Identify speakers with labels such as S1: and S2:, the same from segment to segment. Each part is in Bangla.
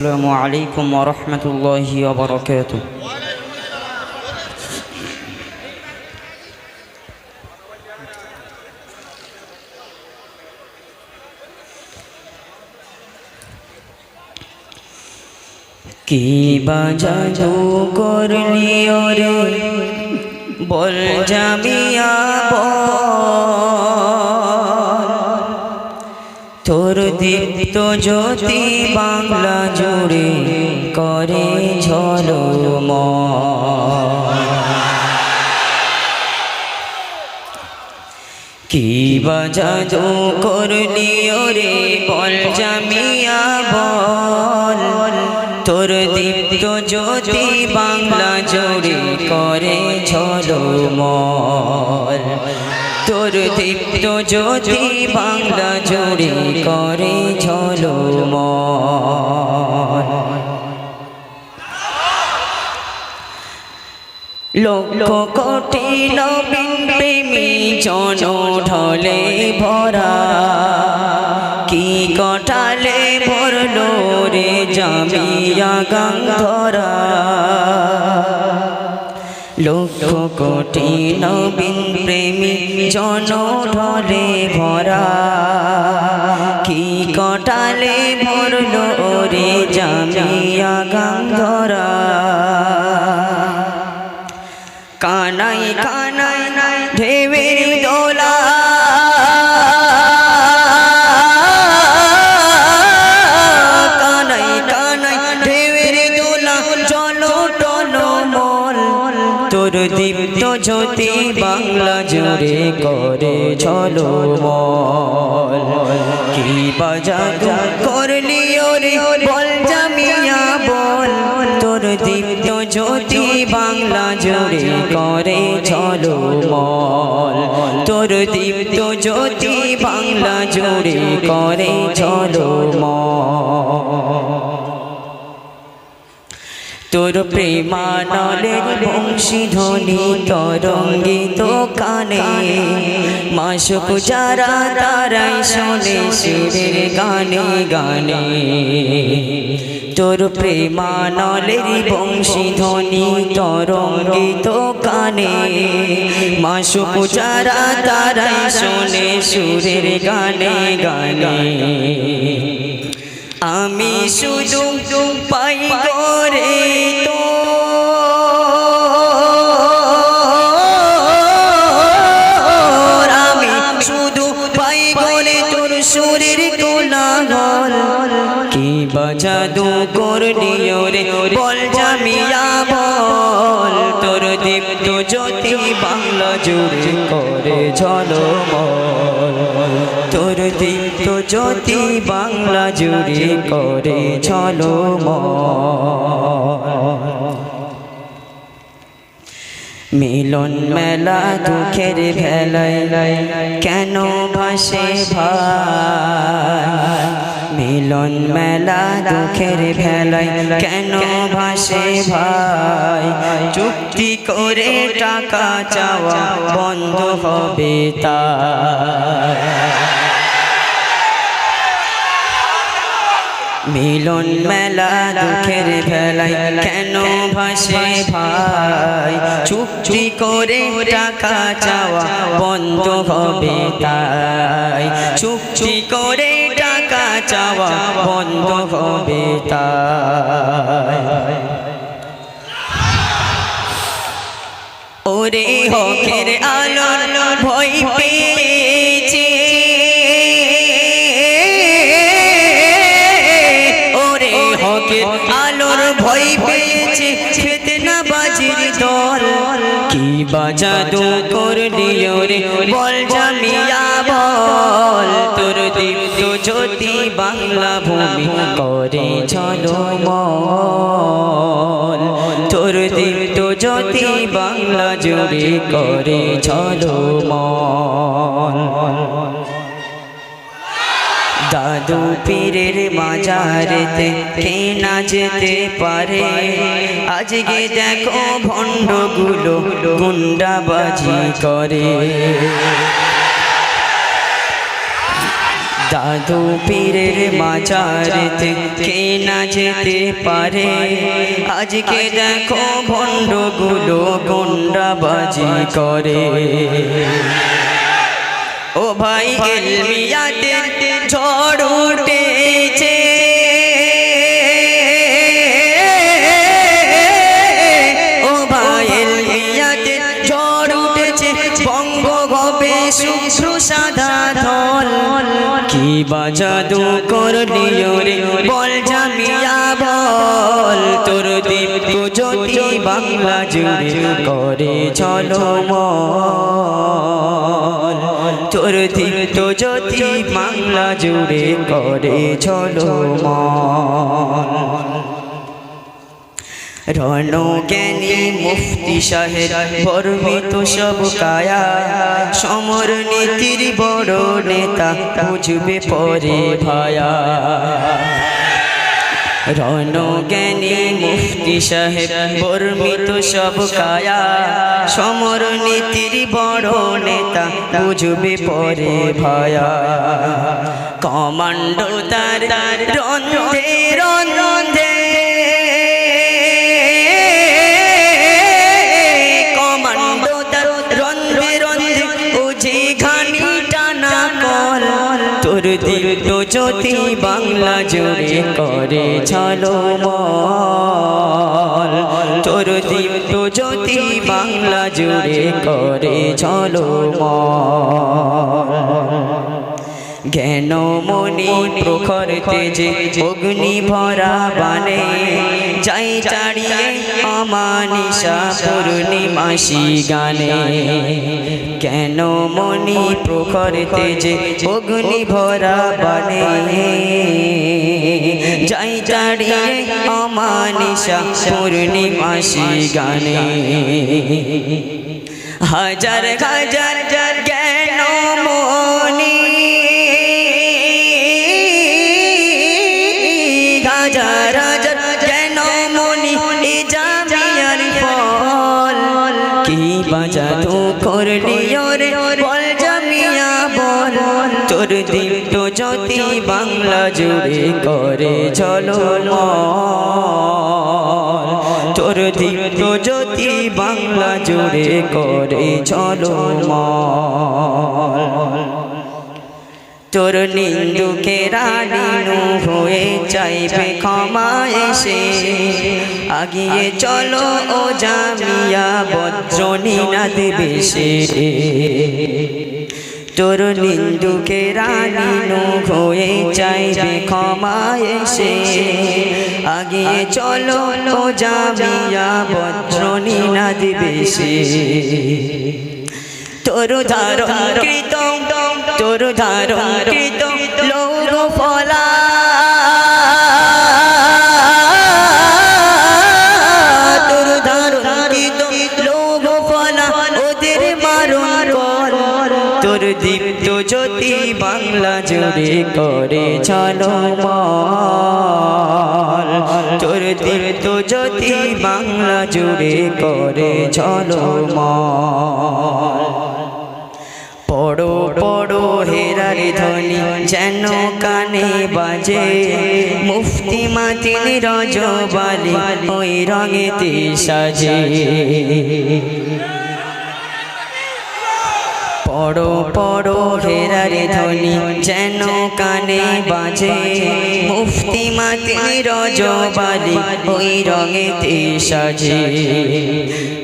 S1: السلام عليكم ورحمة الله وبركاته কি বাজা তো করলি ওরে বল জামিয়া বল তোর দীপ্ত জ্যোতি বাংলা জুড়ে করে ঝলো কি বাজা তো করলি ওরে বল জামিয়া বল। তোর দীপ্ত জ্যোতি বাংলা জুড়ে করে ঝলো মল তোর দীপ্ত জ্যোতি বাংলা জুড়ে করে কোটি নবীন প্রেমী জন ঢলে ভরা, কি কটালে ভরলো রে জামিয়া গঙ্গরা লক্ষ কোটি নবীন প্রেমী জন ঢলে ভরা। কি কটালে ভরলো রে জামিয়া গাঙ্গরা। কানাই কানাই তোর দীপ্ত জ্যোতি বাংলা জুড়ে করে চলো মল। কি বাজা করলি ওরে, বল জামিয়া বল। তোর দীপ্ত জ্যোতি বাংলা জুড়ে করে চলো তোর দীপ্ত জ্যোতি বাংলা জুড়ে করে চলো মল। তোর প্রেমানলের বংশী ধ্বনি তরঙ্গিত কানে। মাসুক যারা তারাই শোনে শিরের গানে গানে। তোর প্রেমানলের বংশী ধ্বনি তরঙ্গিত কানে। মাসুক যারা তারাই শোনে সুরের গানে গানে। আমি শুধু পাই করে তো আমি শুধু পাই করে তোর সুরের কোলাহল কি বাজাদু করলি ওরে বল জামিয়া বল। তোর দীপ্ত জ্যোতি বাংলা জুড়ে জ্যোতি বাংলা জুড়ে করে ঝলমল মিলন মেলা দুঃখের ভেলায় কেন ভাসে ভাই? মিলন মেলা দুঃখের ভেলায় কেন ভাসে ভাই? চুক্তি করে টাকা চাওয়া বন্ধ হবে তাই। মিলন মেলা দুঃখের ভেলায় কেন ভাসে ভাই? চুক্তি করে টাকা চাওয়া বন্ধ হবে তাই। চুক্তি করে টাকা চাওয়া বন্ধ হবে তাই। ওরে হকের কি বাজাদু করলি ওরে বল জামিয়া, বল। তোর দীপ্ত জ্যোতি বাংলা ভূমি করে চলো মল তোর দীপ্ত জ্যোতি বাংলা জুড়ে করে চলো মল দাদু পীরের মাজারেতে কে না যেতে পারে? আজকে দেখো ভণ্ডগুলো গুন্ডাবাজি করে। দাদু পীরের মাজারেতে কে না যেতে পারে? আজকে দেখো ভণ্ডগুলো গন্ডাবাজি করে। ও ভাই, এলমিয়াতে কি বাজাদু দিও রে। বল জামিয়া, বল। তোর দীপ জ্যোতি বাংলা জুড়ে করে চলো মল। তোর দীপ জ্যোতি বাংলা জুড়ে করে চলো মল রণ জ্ঞানী মুফতি সাহেব বর্মিত সব কায়া। সমর নীতির বড় নেতা বুঝবে পরে ভায়া। রণ জ্ঞানী মুফতি সাহেব বর্মিত সব কায়া। সমর নীতির বড় নেতা বুঝবে পরে ভায়া। কমান্ডো তার রন্ধে রন্ধে দীপ্ত জ্যোতি বাংলা জুড়ে করে চলো তোর দীপ্ত জ্যোতি বাংলা জুড়ে করে চলো জ্ঞান মনি প্রখর তেজে অগ্নি ভরা বানে যাই চাড়িয়ে আমানিশা পূর্ণিমাসি গানে। জ্ঞান মনি প্রখর তেজে অগ্নি ভরা বানে যাই চাড়িয়ে আমানিশা পূর্ণিমাসি গানে। হাজার হাজার তোর দীপ্ত জ্যোতি বাংলা জুড়ে করে চলো তোর দীপ্ত জ্যোতি বাংলা জুড়ে করে চলো তোর নিন্দুকে রানীনু হয়ে চাইবে ক্ষমা এসে। আগিয়ে চলো ও জামিয়া বজ্রনীনাদ বেশে। তোর নিন্দুকে রানীনু হয়ে চাইবে, ক্ষমা সে আগে চলো, ও জামিয়া দিবে সে। তোর ধারণ কৃত, তোর ধারণ কৃত লৌহ জুড়ে করে চলো তোর দীপ্ত জ্যোতি বাংলা জুড়ে করে চলো পড়ো পড়ো হেরার ধ্বনি, যেন কানে বাজে। মুফতি মাতিন রজবালি ওই রঙেতে সাজে। পড়ো পড়ো, হেরার ধ্বনি যেন কানে বাজে। মুফতি মাতিন রজবালি ওই রঙেতে সাজে।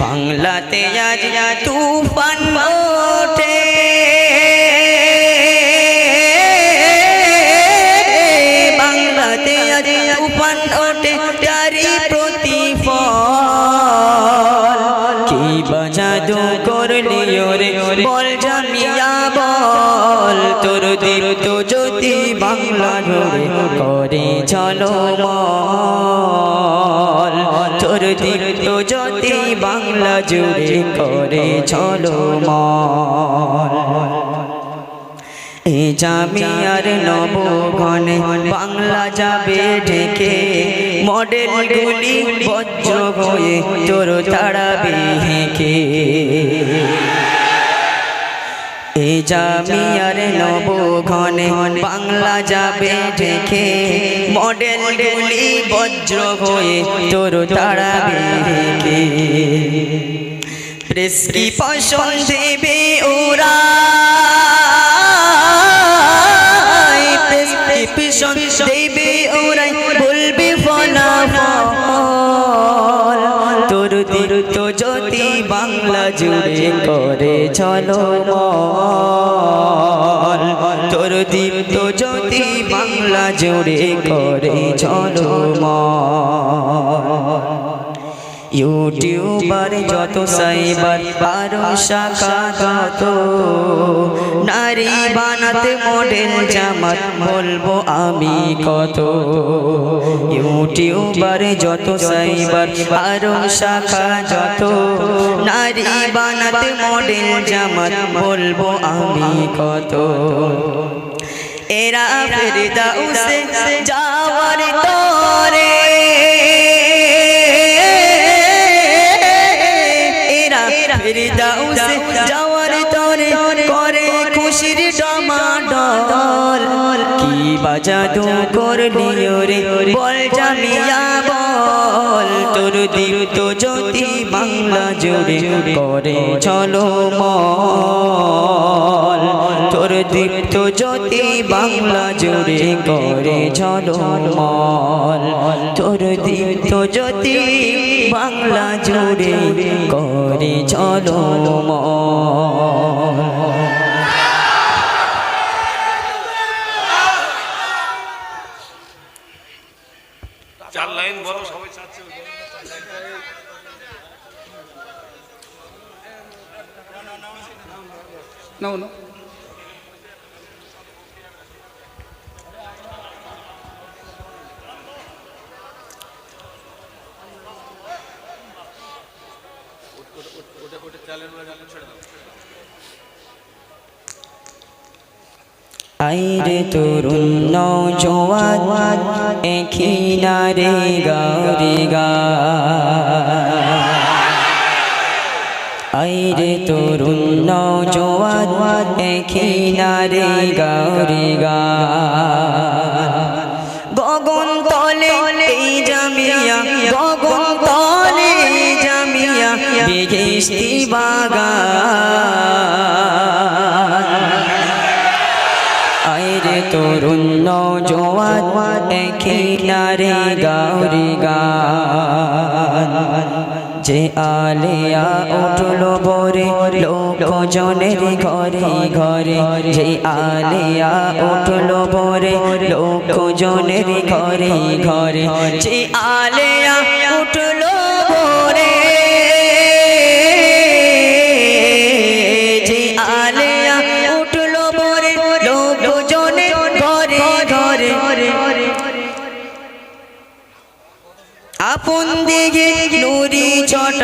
S1: বাংলাতে আজ তুফান তোর দীপ্ত জ্যোতি বাংলা ধরে করে চলো তোর দীপ্ত জ্যোতি বাংলা জুড়ে করে চলো এ জামিয়ার নবগণে, বাংলা যাবে ঢেকে, মডেল গুলি বজ্র হয়ে তোর তাড়াবে হেঁকে। জামিয়ার নব ঘনে বাংলা যাবে ঢেকে, মডেল গুলি বজ্র হয়ে তোর তাড়াবে কে প্রেসক্রিপশন দেবে ওরা? প্রেসক্রিপশন দেবে ওরাই বলবে ফলাফল তোর তো যদি বাংলা জুড়ে করে চলো। যদি বাংলা জুড়ে করে চলো ইউটিউবার যত সাইবার আরও শাখা যত নারী বানাতে মডেল জামাত বলব আমি কত। ইউটিউবার যত সাইবার আরও শাখা যত। নারী বানাতে মডেল জামাত বলব আমি কত। এরা ফেরদাউসে যাওয়ার তরে এরা ফেরদাউসে যাওয়ার তরে করে খুশির ডমাডল কি বাজাদু করলি রে বল জামিয়া তোর দিল তো জ্যোতি বাংলা জুড়ে করে, চলো মল। তোর দীপ্ত জ্যোতি বাংলা জুড়ে করে ঝলমল তোর দীপ্ত জ্যোতি বাংলা জুড়ে করে ঝলমল
S2: চার লাইন বলো সবাই চাচ্ছে
S3: নাও না
S1: আইরে তরুণ নৌজওয়ান এখিনারে গারি গা। আইরে তরুণ নৌজওয়ান এখিনারে গৌরি গা। তরুণ দেখি নারে গাউরি গান। যে আলিয়া উঠল বরে লোক জনের ঘরে ঘরে। যে আলিয়া উঠল বরে লোক জনের ঘরে ঘরে। যে আলিয়া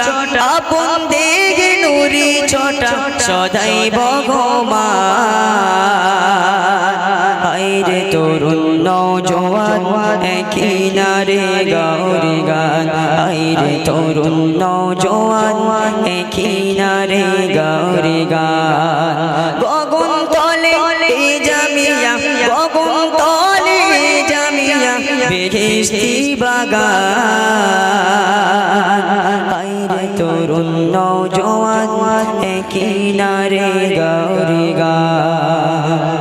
S1: ছটা আপন দিকে নুরি ছটা সদাই ভগবান। হাইরে তরুণ নৌজওয়ান কিনারে গৌরি গান। হাইরে তরুণ নৌজওয়ান কিনারে গৌরি গান। গগন তলে জামিয়া গগন তলে জামিয়া বেহেস্তি বাগান। তরুণ নৌজওয়ান কিনারে গৌরি গান